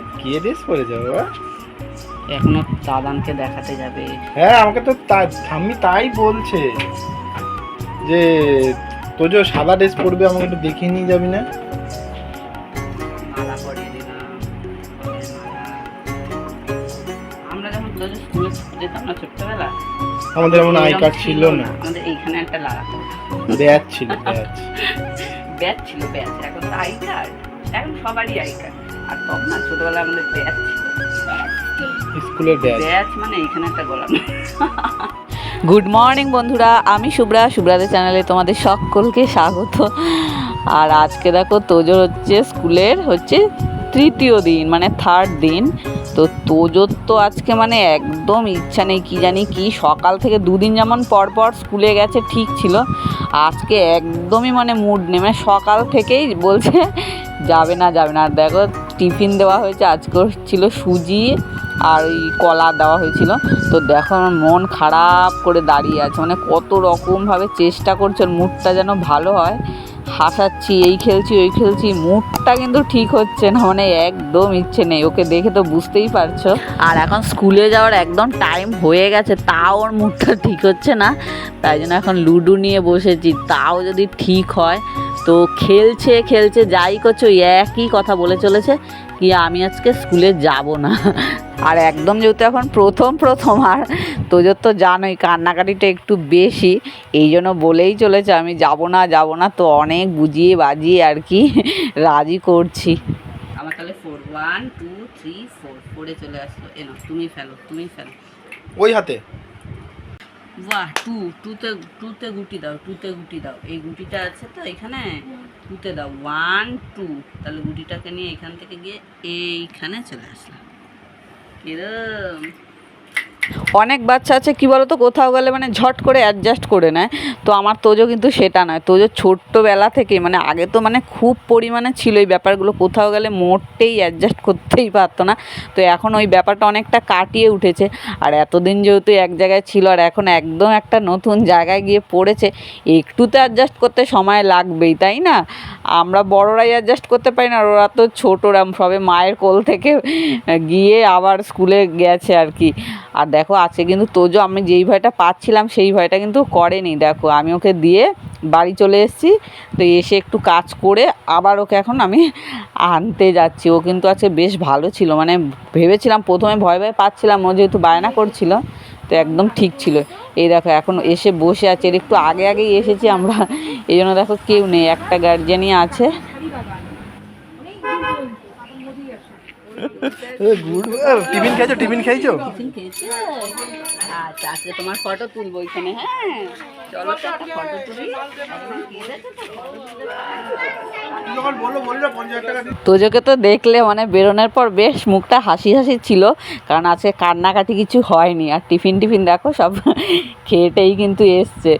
কে dress পরেছে বাবা? এখনও দাদানকে দেখাতে যাবে। হ্যাঁ আমাকে তো তা- ঠাম্মি তাই বলছে যে তোর যে সাদা ড্রেস পরবে আমাকে একটু দেখিয়ে নিয়ে যাবি না? আমাদের এমন আই কার্ড ছিল না। আমাদের এইখানে একটা লাগাতো ব্যাচ ছিল ব্যাচ। ব্যাচ ছিল ব্যাচ। এখন তো আই কার্ড। এখন সবারই আই কার্ড। আর তখন না ছোটবেলায় আমাদের ব্যাচ স্কুলের ব্যাচ। মানে এখানে একটা গোলাম গুড মর্নিং বন্ধুরা আমি শুভ্রা। শুভ্রাদের চ্যানেলে তোমাদের সকলকে স্বাগত। আর আজকে দেখো তোজোর হচ্ছে স্কুলের হচ্ছে তৃতীয় দিন মানে থার্ড দিন। তো তোজোর তো আজকে মানে একদম ইচ্ছা নেই কি জানি কি সকাল থেকে দুদিন যেমন পর পর স্কুলে গেছে ঠিক ছিল। আজকে একদমই মানে মুড নেই মানে সকাল থেকেই বলছে যাবে না যাবে না। আর দেখো, টিফিন দেওয়া হয়েছে, আজকে ছিল সুজি আর ওই কলা দেওয়া হয়েছিল। তো দেখো আমার মন খারাপ করে দাঁড়িয়ে আছে। মানে কত রকমভাবে চেষ্টা করছে মুডটা যেন ভালো হয়। হাসাচ্ছি, এই খেলছি, ওই খেলছি, মুডটা কিন্তু ঠিক হচ্ছে না। মানে একদম ইচ্ছে নেই। ওকে দেখে তো বুঝতেই পারছ। আর এখন স্কুলে যাওয়ার একদম টাইম হয়ে গেছে। তাও ওর মুডটা ঠিক হচ্ছে না। তাই জন্য এখন লুডো নিয়ে বসেছি। তাও যদি ঠিক হয় তো খেলছে খেলছে যাই করছে ওই একই কথা বলে চলেছে কি আমি আজকে স্কুলে যাব না। আর একদম যেহেতু এখন প্রথম প্রথম আর তোদের তো জানোই কান্নাকাটিটা একটু বেশি এই জন্য বলেই চলেছে আমি যাব না যাব না তো অনেক বুঝিয়ে বাজিয়ে আর কি রাজি করছি। আমার তাহলে four one two three four ফোরে চলে আসলো। এনো তুমি ফেলো তুমি ফেলো। ওই হাতে? বাহ, টু, টুতে টুতে গুটি দাও, টুতে গুটি দাও। এই গুটিটা আছে তো এখানে? টুতে দাও। ওয়ান টু তাহলে গুটিটাকে নিয়ে এখান থেকে গিয়ে এইখানে চলে আসলাম। এরম। অনেক বাচ্চা আছে, কি বলতো, কোথাও গেলে মানে ঝট করে অ্যাডজাস্ট করে নেয়। তো আমার তোজো কিন্তু সেটা নয়। তোজো ছোট্টবেলা থেকে মানে আগে তো মানে খুব পরিমাণে ছিল এই ব্যাপারগুলো, কোথাও গেলে মোটেই অ্যাডজাস্ট করতেই পারতো না। তো এখন ওই ব্যাপারটা অনেকটা কাটিয়ে উঠেছে। আর এতদিন যেহেতু এক জায়গায় ছিল, আর এখন একদম একটা নতুন জায়গায় গিয়ে পড়েছে একটু তো অ্যাডজাস্ট করতে সময় লাগবেই, তাই না? আমরা বড়রাই অ্যাডজাস্ট করতে পারি না ওরা তো ছোটরা সবে মায়ের কোল থেকে গিয়ে আবার স্কুলে গেছে আর কি। আর দেখো আছে কিন্তু তোজো, আমি যেই ভয়টা পাচ্ছিলাম সেই ভয়টা কিন্তু করেনি। দেখো, আমি ওকে দিয়ে বাড়ি চলে এসেছি, তো এসে একটু কাজ করে আবার ওকে এখন আমি আনতে যাচ্ছি। ও কিন্তু আছে বেশ ভালো ছিল মানে ভেবেছিলাম প্রথমে ভয় ভয় পাচ্ছিলাম, ও যেহেতু বায়না করছিল, তো একদম ঠিক ছিল। এই দেখো, এখন এসে বসে আছে, এর একটু আগে আগেই এসেছি আমরা, এই জন্য দেখো কেউ নেই, একটা গার্জেনই আছে। গুড টিফিন খাইছো টিফিন খেয়েছো টিফিন খেয়েছো। আচ্ছা আজকে তোমার ফটো তুলবো এখানে হ্যাঁ। চলো তোজোকে তো দেখলে মানে বেরোনোর পর বেশ মুখটা হাসি হাসি ছিল কারণ আজকে কান্নাকাটি কিছু হয়নি। আর টিফিন টিফিন দেখো সব খেয়েটেই কিন্তু এসছে।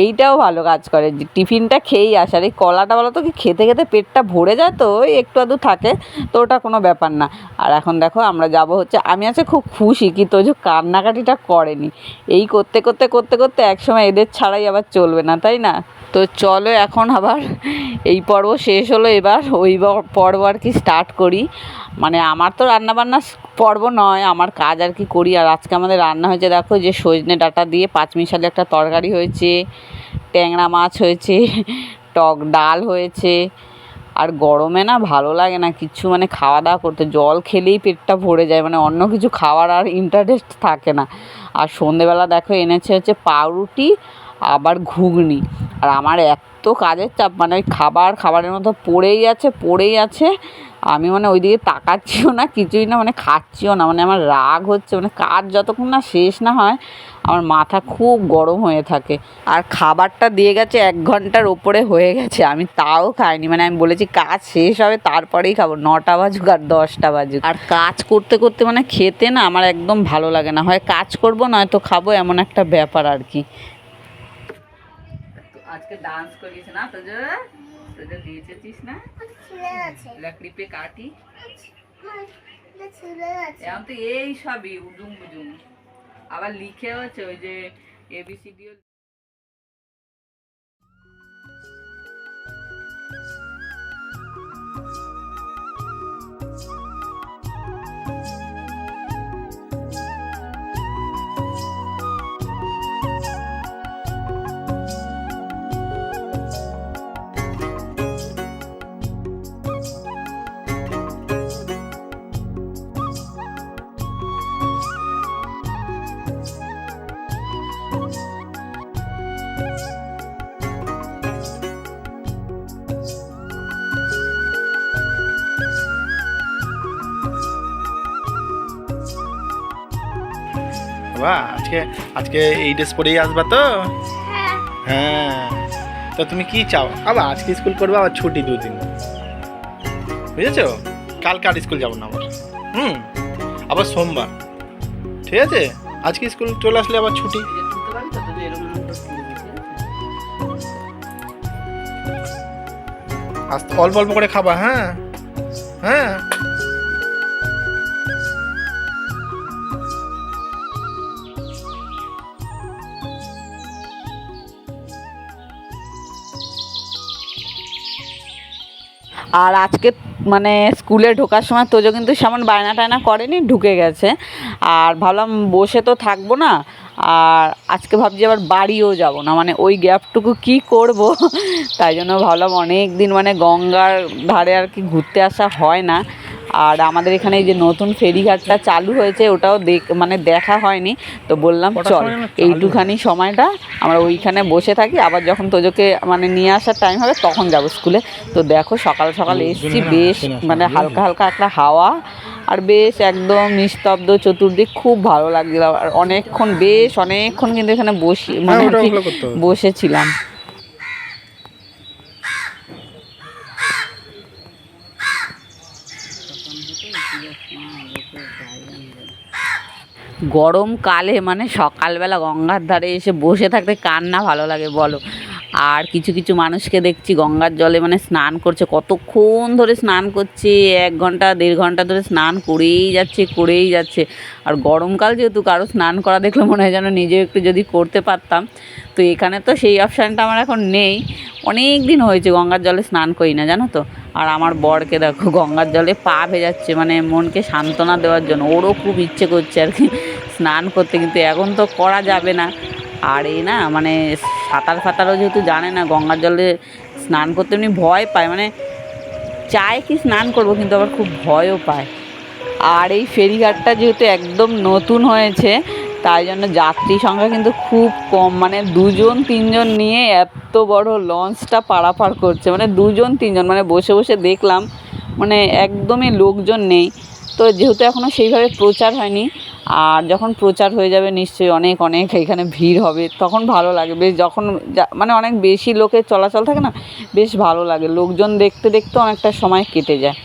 এইটাও ভালো কাজ করে। যে টিফিনটা খেয়েই আসে। আর এই কলাটা বলো তো কি খেতে খেতে পেটটা ভরে যায় তো ওই একটু আধটু থাকে তো ওটা কোনো ব্যাপার না। আর এখন দেখো আমরা যাব হচ্ছে আমি আছে খুব খুশি কি তোজো কান্নাকাটিটা করেনি। এই করতে করতে করতে করতে একসময় এদের ছাড়াই আবার চলবে না, তাই না? তো চলো এখন আবার এই পর্ব শেষ হলো এবার, ওই পর্ব আর কি স্টার্ট করি। মানে আমার তো রান্নাবান্না পর্ব নয়, আমার কাজ আর কি করি। আর আজকে আমাদের রান্না হয়েছে দেখো, যে সজনে ডাঁটা দিয়ে পাঁচ পাঁচমিশালি একটা তরকারি হয়েছে, ট্যাংরা মাছ হয়েছে, টক ডাল হয়েছে। আর গরমে না ভালো লাগে না, কিছু মানে খাওয়া দাওয়া করতে। জল খেলেই পেটটা ভরে যায় মানে অন্য কিছু খাওয়ার আর ইন্টারেস্ট থাকে না। আর সন্ধেবেলা দেখো এনেছে হচ্ছে পাউরুটি আবার ঘুগনি। আর আমার এত কাজের চাপ মানে ওই খাবার, খাবারের মতো পড়েই আছে পড়েই আছে। আমি মানে ওইদিকে তাকাচ্ছিও না, কিছুই না মানে খাচ্ছিও না মানে আমার রাগ হচ্ছে মানে কাজ যতক্ষণ না শেষ না হয়, আমার মাথা খুব গরম হয়ে থাকে। আর খাবারটা দিয়ে গেছে এক ঘণ্টার ওপরে হয়ে গেছে, আমি তাও খাইনি মানে আমি বলেছি কাজ শেষ হবে, তারপরেই খাব, নটা বাজুক আর দশটা বাজুক। আর কাজ করতে করতে মানে খেতে না আমার একদম ভালো লাগে না, হয় কাজ করব নয়তো খাব, এমন একটা ব্যাপার আর কি। আজকে ডান্স করিয়েছে না? তোজো তোজো দিয়েছিস না? লাকড়ি পে কাটি। এখন তো এই সবই উজুম বুজুম আবার লিখে হচ্ছে ওই যে এবিসিডিও বাবা আজকে আজকে এই ড্রেস পরেই আসবা তো? হ্যাঁ। তো তুমি কি চাও? আবার আজকে স্কুল করবে, আবার ছুটি দুদিন। বুঝেছ? কালকে আর স্কুল যাব না আবার। হুম। আবার সোমবার। ঠিক আছে? আজকে স্কুল চলে আসলে আবার ছুটি। অল্প অল্প করে খাবা হ্যাঁ। হ্যাঁ। আর আজকে মানে স্কুলে ঢোকার সময় তোজো কিন্তু সেমন বায়না টায়না করেনি, ঢুকে গেছে। আর ভাবলাম বসে তো থাকব না, আর আজকে ভাবছি আবার বাড়িও যাব না। মানে ওই গ্যাপটুকু কি করব? তাই জন্য ভাবলাম অনেক দিন মানে গঙ্গার ধারে আর কি ঘুরতে আসা হয় না। আর আমাদের এখানে এই যে নতুন ফেরিঘাটটা চালু হয়েছে ওটাও দেখ মানে দেখা হয়নি। তো বললাম চল। এইটুখানি সময়টা আমরা ওইখানে বসে থাকি আবার যখন তোজোকে মানে নিয়ে আসার টাইম হবে তখন যাব স্কুলে। তো দেখো সকাল সকাল এসছি বেশ মানে হালকা হালকা একটা হাওয়া আর বেশ একদম নিস্তব্ধ চতুর্দিক খুব ভালো লাগছিল। আর অনেকক্ষণ বেশ অনেকক্ষণ কিন্তু এখানে বসি মানে হ্যাঁ। বসেছিলাম। গরমকালে মানে সকালবেলা গঙ্গার ধারে এসে বসে থাকতে কার না ভালো লাগে বলো। আর কিছু কিছু মানুষকে দেখছি গঙ্গার জলে মানে স্নান করছে। কতক্ষণ ধরে স্নান করছে, এক ঘণ্টা, দেড় ঘণ্টা ধরে স্নান করেই যাচ্ছে করেই যাচ্ছে। আর গরমকাল যেহেতু, কারও স্নান করা দেখলে মনে হয় যেন নিজেও একটু যদি করতে পারতাম। তো এখানে তো সেই অপশানটা আমার এখন নেই। অনেক দিন হয়েছে গঙ্গার জলে স্নান করি না, জানো তো? আর আমার বরকে দেখো, গঙ্গার জলে পা ভেজাচ্ছে মানে মনকে সান্ত্বনা দেওয়ার জন্য। ওরও খুব ইচ্ছে করছে আর কি। স্নান করতে, কিন্তু এখন তো করা যাবে না। আর এই না মানে সাঁতার ফাতারও যেহেতু জানে না, গঙ্গার জলে স্নান করতে এমনি ভয় পায়। মানে চায় কি স্নান করব, কিন্তু আবার খুব ভয়ও পায়। আর এই ফেরিঘাটটা যেহেতু একদম নতুন হয়েছে, তাই জন্য যাত্রী সংখ্যা কিন্তু খুব কম। মানে দুজন, তিনজন নিয়ে এত বড় লঞ্চটা পারাপার করছে। মানে দুজন, তিনজন মানে বসে বসে দেখলাম মানে একদমই লোকজন নেই। তো যেহেতু এখনও সেইভাবে প্রচার হয়নি আর যখন প্রচার হয়ে যাবে নিশ্চয়ই অনেক অনেক এখানে ভিড় হবে, তখন ভালো লাগে। বেশ যখন মানে অনেক বেশি লোকের চলাচল থাকে না, বেশ ভালো লাগে। লোকজন দেখতে দেখতে অনেকটা সময় কেটে যায়।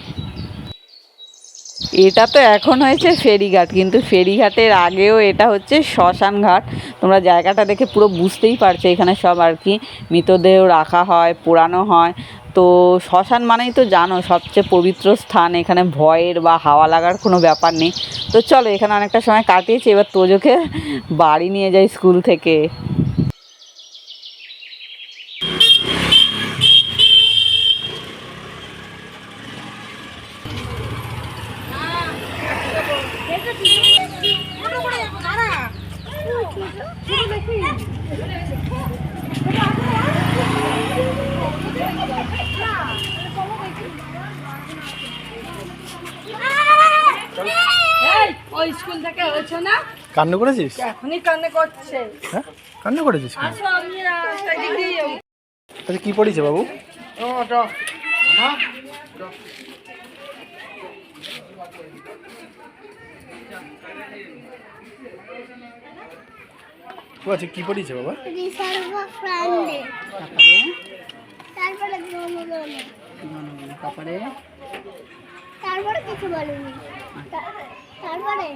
এটা তো এখন হয়েছে ফেরিঘাট, কিন্তু ফেরিঘাটের আগেও এটা হচ্ছে শ্মশান ঘাট তোমরা জায়গাটা দেখে পুরো বুঝতেই পারছ এখানে সব আর কি। মৃতদেহ রাখা হয়, পোড়ানো হয়। তো শ্মশান মানেই তো জানো সবচেয়ে পবিত্র স্থান, এখানে ভয়ের বা হাওয়া লাগার কোনো ব্যাপার নেই। তো চলো এখানে অনেকটা সময় কাটিয়েছি, এবার তোজোকে বাড়ি নিয়ে যাই স্কুল থেকে। ওই স্কুল থেকে হয়েছে না? কান্না করেছিস? এখনই কান্না করছে। হ্যাঁ? কান্না করেছিস? আসো আমি আচ্ছা কি পড়েছে বাবু? ও আচ্ছা কি পড়েছে বাবা? রিসার্ভ ফ্রান্ডে। তারপরে জনগণ তারপরে তারপরে কিছু বলেনি। তারপরে?